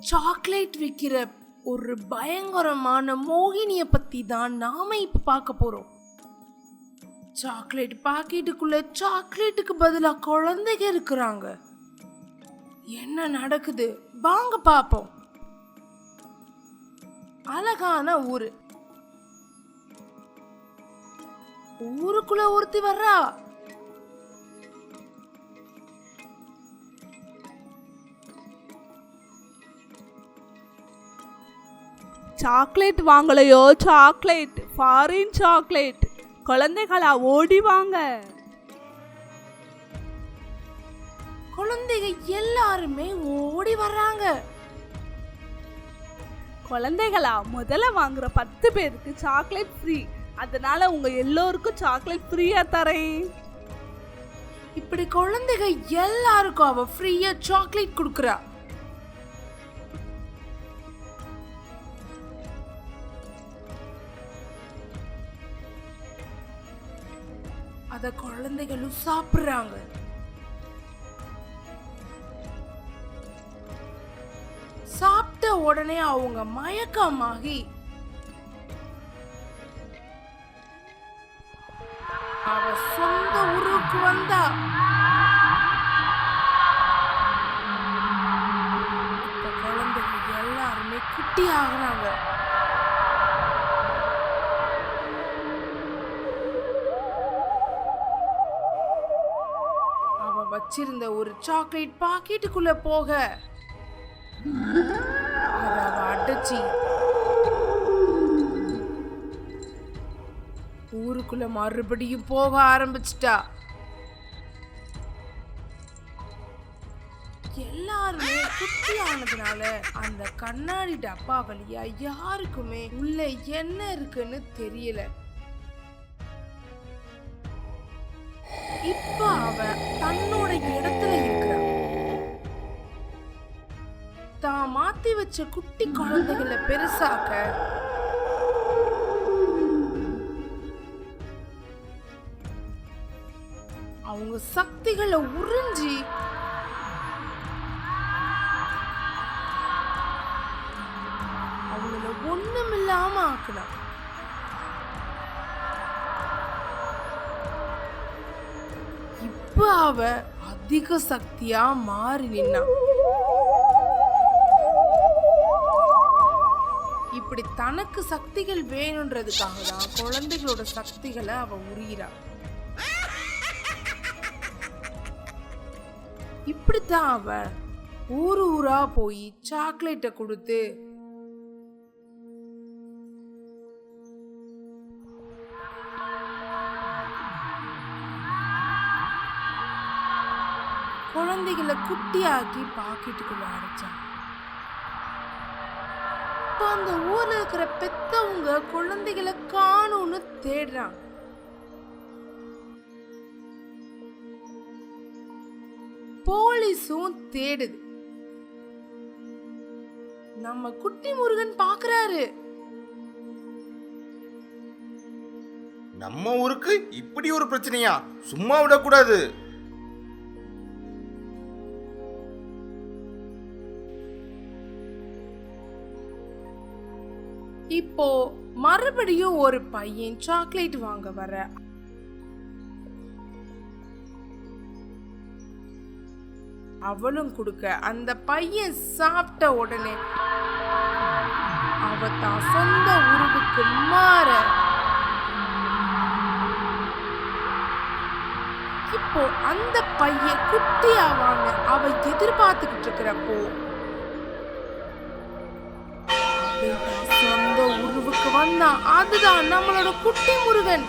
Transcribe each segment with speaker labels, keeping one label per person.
Speaker 1: Chocolate விற்கிற ஒரு பயங்கரமான மோகினியை பற்றி தான் நாம இப்போ பார்க்க போகிறோம் சாக்லேட் பாக்கெட்டுக்குள்ள சாக்லேட்டுக்கு பதிலாக குழந்தைங்க இருக்கிறாங்க. என்ன நடக்குது? வாங்க பார்ப்போம் அழகான ஊரு. ஊருக்குள்ள ஒருத்தி வர்றா.
Speaker 2: சாக்லேட் வாங்கலையோ? சாக்லேட். ஃபாரின் சாக்லேட் குழந்தைகளா ஓடி வாங்க.
Speaker 1: குழந்தைங்க எல்லாருமே ஓடி வர்றாங்க.
Speaker 2: குழந்தைகளா முதல்ல வாங்குற பத்து பேருக்கு சாக்லேட் ஃப்ரீ அதனால உங்க எல்லோருக்கும் சாக்லேட் ஃப்ரீயா தரேன்.
Speaker 1: இப்படி குழந்தைங்க எல்லாருக்கும் அவ ஃப்ரீயா சாக்லேட் கொடுக்கறா. அதை குழந்தைகளும் சாப்பிடுறாங்க. சாப்பிட்ட உடனே அவங்க மயக்கமாகி அவ சொந்த ஊருக்கு வந்தா. இப்ப குழந்தைங்க எல்லாருமே குட்டி ஆகுறாங்க. வச்சிருந்த ஒரு சாக்லேட் பாக்கெட்டுக்குள்ள போக. அத அடைச்சி. ஊருக்குள்ள மறுபடியும் போக ஆரம்பிச்சிட்டா. எல்லாருமே குட்டி ஆனதுனால அந்த கண்ணாடி டப்பா வழியா யாருக்குமே உள்ள என்ன இருக்குன்னு தெரியல. இப்ப அவ தன்னோட இடத்துல இருக்கிற. தான் மாத்தி வச்ச குட்டி குழந்தைகளை பெருசாக்க அவங்க சக்திகளை உறிஞ்சி அவங்கள ஒண்ணுமில்லாம ஆக்கலாம் இப்ப அவ அதிக சக்தியா மாறி நின்னா. இப்படி தனக்கு சக்திகள் வேணுன்றதுக்காக தான் குழந்தைகளோட சக்திகளை அவ உரிகிறா. இப்படித்தான் அவ ஊரு ஊரா போய் சாக்லேட்டை கொடுத்து குழந்தைகளை குட்டியாக்கி பாக்கெட்டுக்குள்ள அடைச்சான். இப்போ அந்த ஊர்ல இருக்கிற பெத்தவங்க குழந்தைகளை காணும்னு தேடுறாங்க. போலீஸும் தேடுது. நம்ம குட்டி முருகன் பாக்குறாரு.
Speaker 3: நம்ம ஊருக்கு இப்படி ஒரு பிரச்சனையா? சும்மா விடக்கூடாது.
Speaker 1: இப்போ மறுபடியும் ஒரு பையன் சாக்லேட் வாங்க வர அவளும் கொடுக்க அந்த பையன் சாப்பிட்ட உடனே அவ தான் சொந்த உருவுக்கு மாற. இப்போ அந்த பையன் குட்டியாவாங்க அவ எதிர்பார்த்துக்கிட்டு இருக்கிறப்போ அவன் உருவுக்கு வந்தான் அதுதான் நம்மளோட குட்டி முருகன்.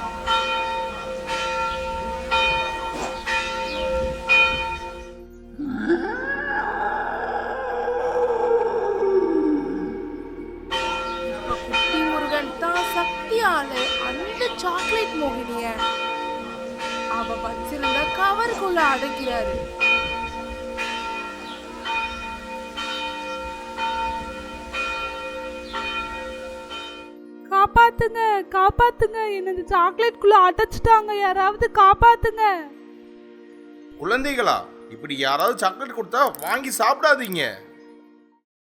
Speaker 1: குட்டி முருகன் தான் அந்த சாக்லேட் மோகினிய. அவ வச்சிருந்த கவருக்குள்ள அடைக்கிறாரு.
Speaker 2: காப்பாத்துங்க காப்பாத்துங்க. என்ன இந்த சாக்லேட் குள்ள அடைச்சிட்டாங்க. யாராவது காப்பாத்துங்க.
Speaker 3: குழந்தைகளா இப்படி யாராவது சாக்லேட் கொடுத்தா வாங்கி சாப்பிடாதீங்க.